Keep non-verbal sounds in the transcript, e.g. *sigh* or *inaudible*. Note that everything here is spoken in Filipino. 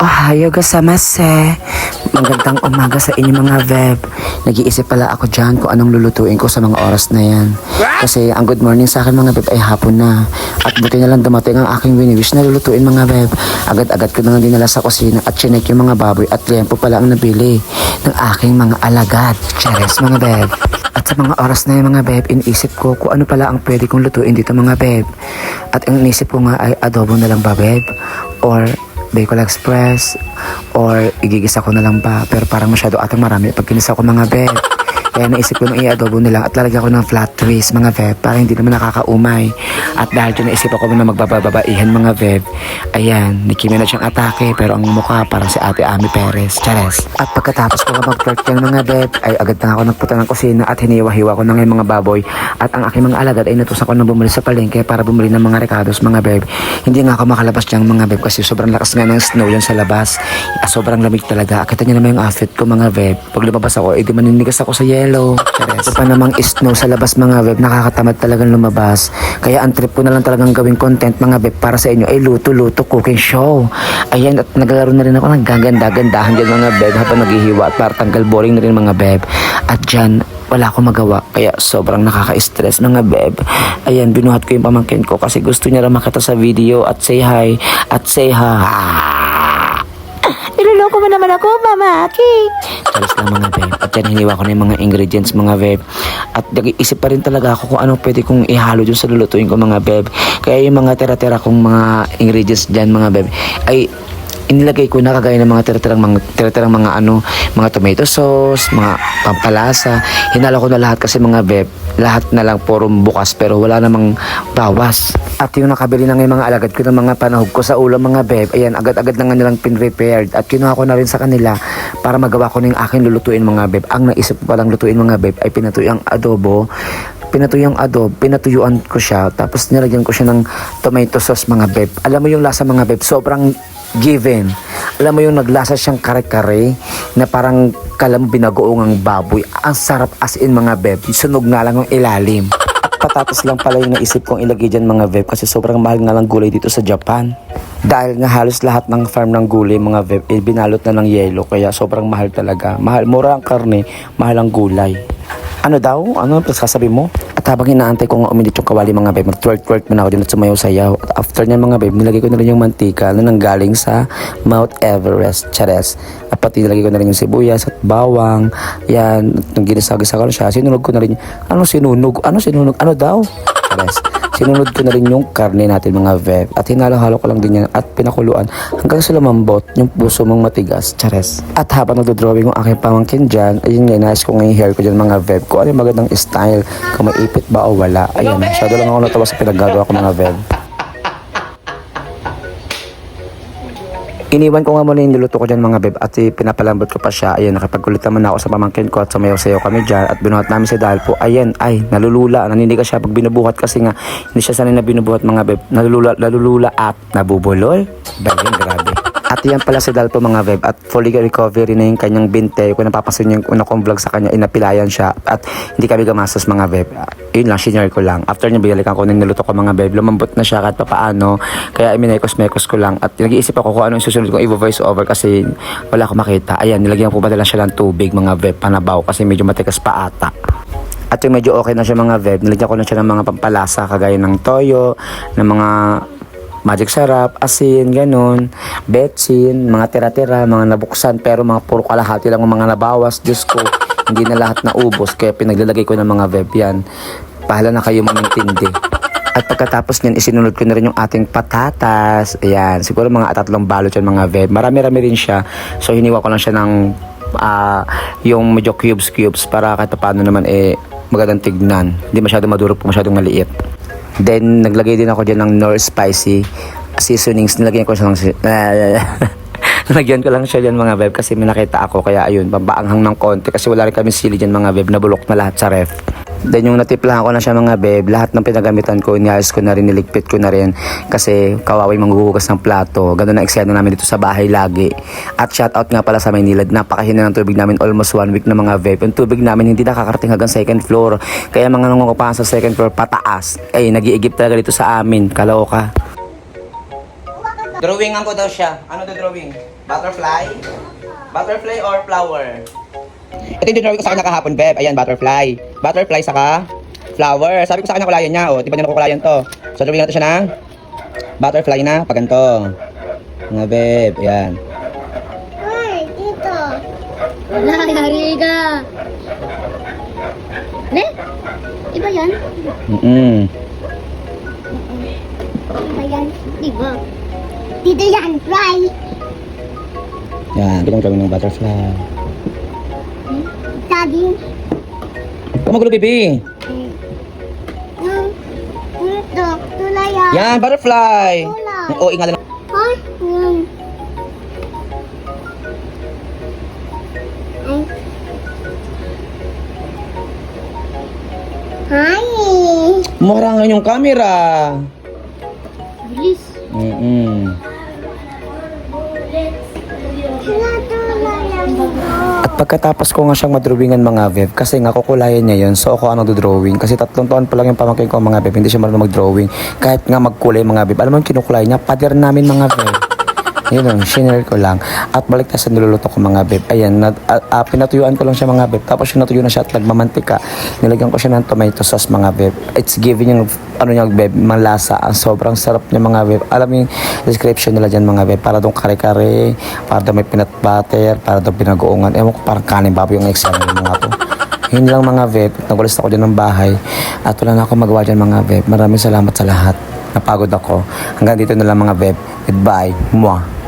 Ohayo gasamase. Magandang umaga sa inyo mga Veb. Nag-iisip pala ako dyan kung anong lulutuin ko sa mga oras na yan. Kasi ang good morning sa akin mga Veb ay hapon na. At buti na lang dumating ang aking winiwish na lulutuin mga Veb. Agad-agad ko na nga dinala sa kusina at chinek yung mga baboy at liempo pala ang nabili ng aking mga alagad. Cheres mga Veb. At sa mga oras na yung mga beb, iniisip ko kung ano pala ang pwede kong lutuin dito mga beb. At ang iniisip ko nga ay adobo na lang ba beb? Or Bacol Express? Or igigisa ko na lang ba? Pero parang masyado atang marami pag kinisa ko mga beb. Kaya naisip ko nung i-adobo nila at lalagyan ko ng flat twist mga veb para hindi naman nakakaumay. At dahil dyan naisip ako na magbababaihan mga veb, ayan, ni Kimi na siyang atake pero ang mukha parang si Ate Ami Perez. Chares. At pagkatapos ko mag-flirt yan mga veb, ay agad na ako nagpunta ng kusina at hiniwa-hiwa ko na ngayon mga baboy. At ang aking mga alagad ay natusan ko na bumili sa palengke para bumili ng mga recados mga beb. Hindi nga ako makalabas dyan mga beb kasi sobrang lakas nga ng snow yan sa labas. Sobrang lamig talaga. Kita niyo naman yung outfit ko mga beb. Pag lumabas ako, edi maninigas ako sa yellow. Chares. *laughs* Ito pa namang snow sa labas mga beb. Nakakatamad talagang lumabas. Kaya ang trip ko na lang talagang gawing content mga beb para sa inyo ay luto-luto cooking show. Ayan at naglaro na rin ako ng gaganda-gandahan dyan mga beb habang naghihiwa at para tanggal boring na rin mga beb. At dyan, wala akong magawa kaya sobrang nakaka-stress mga beb. Ayan, binuhat ko yung pamangkin ko kasi gusto niya rin makita sa video at say hi at say ha. Niloloko mo naman ako, Mama Aki. Charis lang mga beb. At yan, hiniwa ko na yung mga ingredients mga beb. At nag-iisip pa rin talaga ako kung anong pwede kong ihalo dun sa lulutuin ko mga beb. Kaya yung mga tira-tira kong mga ingredients dyan mga beb ay inilagay ko na kagaya ng mga tira-tirang mga, tira-tirang mga ano, mga tomato sauce, mga pampalasa. Hinalo ko na lahat kasi mga beb, lahat na lang puro bukas pero wala namang bawas. At yung nakabili na ngayon mga alagad ko ng mga panahog ko sa ulam mga beb, ayan, agad-agad na nga nilang pin-prepared. At kinuha ko na rin sa kanila para magawa ko ng aking lulutuin mga beb. Ang naisip ko palang lutuin mga beb ay pinatuyang adobo pinatuyang adobo, pinatuyuan ko siya, tapos nilagyan ko siya ng tomato sauce mga beb. Alam mo yung lasa mga beb, sobrang given. Alam mo yung naglasa siyang kare-kare na parang kalam binagoong ang baboy. Ang sarap as in mga beb. Sunog nga lang yung ilalim. At patatas lang pala yung naisip kong ilagay dyan mga beb kasi sobrang mahal nga lang gulay dito sa Japan. Dahil nga halos lahat ng farm ng gulay mga beb eh, binalot na ng yelo kaya sobrang mahal talaga. Mahal, mura ang karne, mahal ang gulay. Ano daw? Ano sasabi mo? At habang inaantay ko nga uminit yung kawali mga babe, mag-twerk-twerk man ako din at sumayaw-sayaw. At after niyan mga babe, nilagay ko na rin yung mantika na nanggaling sa Mount Everest, chares. At pati nilagay ko na rin yung sibuyas at bawang. Yan, nung ginisa-gisa ko na siya, sinunog ko na rin. Ano sinunog? Ano sinunog? Ano daw? Chares. Sinunod ko na rin yung karne natin mga vev at hinalo-halo ko lang din yan at pinakuluan hanggang sa lumambot yung puso mong matigas. Chares. At habang nagdodrawing yung aking pamangkin dyan, ayun nga, inayos ko nga yung hair ko dyan mga vev kung ano yung magandang style, kung may ipit ba o wala. Ayan, masyado lang ako natawa sa pinagagawa ko mga vev. Iniwan ko nga muna yung niluto ko dyan mga beb at pinapalambot ko pa siya. Ayan, nakipagkulit naman ako sa pamangkin ko at sumayaw-sayaw kami dyan at binuhat namin si Dalpo. Ayan, ay, nalulula. Naninigas siya pag binubuhat kasi nga hindi siya sanay na binubuhat mga beb. Nalulula, nalulula at nabubulol. Ba yun, grabe. At yan pala si Dalpo mga beb at fully recovery na yung kanyang binte. Kung napapansin niyo yung una kong vlog sa kanya, inapilayan siya at hindi kami gamastos mga beb. Yun lang, senior ko lang. After niya binalikan ko niluto ko mga beb, lumambot na siya kahit papaano. Kaya iminekos-mekos ko lang at nag-iisip ako kung ano yung susunod kong i-voice over kasi wala akong makita. Ayan, nilagyan ko pa lang siya ng tubig mga beb, panabaw kasi medyo matigas pa ata. At yung medyo okay na siya mga veb, nilagyan ko na siya ng mga pampalasa kagaya ng toyo, ng mga magic sarap, asin, ganun, betsin, mga tira-tira, mga nabuksan, pero mga puro kalahati lang ang mga nabawas, Diyos ko, hindi na lahat na ubos, kaya pinaglalagay ko ng mga veb yan. Pahala na kayo mamintindi. At pagkatapos niyan, isinunod ko na rin yung ating patatas. Ayan, siguro mga tatlong balot yan mga veb. Marami-rami rin siya. So, hiniwa ko lang siya ng ah, yung medyo cubes-cubes para kahit paano naman eh magandang tignan. Hindi masyado madurog po, masyadong maliit. Then, naglagay din ako dyan ng Nor Spicy seasonings. Nilagyan ko siya ng... *laughs* Nilagyan ko lang siya dyan mga beb kasi may nakita ako. Kaya ayun, pampaanghang ng konti. Kasi wala rin kami sili dyan mga beb. Nabulok na lahat sa ref. Then yung natiplahan ko na siya mga beb, lahat ng pinagamitan ko, inayos ko na rin, niligpit ko na rin. Kasi kawawi manghuhugas ng plato. Ganun na eksena namin dito sa bahay lagi. At shoutout nga pala sa Maynila, napakahina ng tubig namin almost one week na mga vape. Yung tubig namin hindi nakakarating hanggang second floor. Kaya mga nangungupahan sa second floor pataas. Ay, nag-iigip talaga dito sa amin. Kaloka. Drawingan ko daw siya. Ano to drawing? Butterfly? Butterfly or flower? Ito yung dinrawing ko sa kanya kahapon, Beb. Ayan, butterfly. Butterfly saka flower. Sabi ko sa kanya kulayan niya, oh. Di ba niya nakukulayan to? So, drawing natin siya ng butterfly na paganto. Mga Beb, ayan. Ay, dito. Wala, yari ka. Ne? Iba yan? Mm-mm. Iba yan? Iba. Dito yan, fly. Yan, ganyan gawin ng butterfly. Daddy. Magulo, baby. Yung, ito, tulay yan. Yan, butterfly. Tulay. Oo, ingatan. Ay, yun. Ay. Hi. Marangan yung camera. Bilis. Mm-mm. At pagkatapos ko nga siyang madrawingan mga Vev, kasi nga kukulayan niya yun, so ako ang nagdo-drawing. Kasi tatlong taon pa lang yung pamangkin ko mga Vev, hindi siya marunong mag-drawing. Kahit nga magkulay mga Vev, alam mo yung kinukulay niya, pader namin mga Vev. Yun lang, shinare ko lang. At balik na sa niluluto ko mga Vev. Ayan, na, ah, ah, pinatuyuan ko lang siya mga Vev. Tapos yung natuyo na siya at nagmamantika, nilagyan ko siya ng tomato sauce mga Vev. It's giving yung, ano niya Vev, malasa. Ang sobrang sarap niya mga Vev. Alam yung description nila dyan mga Vev. Para doon kare-kare, para doon may peanut butter, para doon pinagoongan. Ewan ko parang kanin baboy yung exam mga to. Yun lang mga Vev. Nagulis ako dyan ng bahay. At wala na ako magawa dyan mga Vev. Maraming salamat sa lahat. Napagod ako. Hanggang dito na lang mga Vev. Goodbye. Mwah.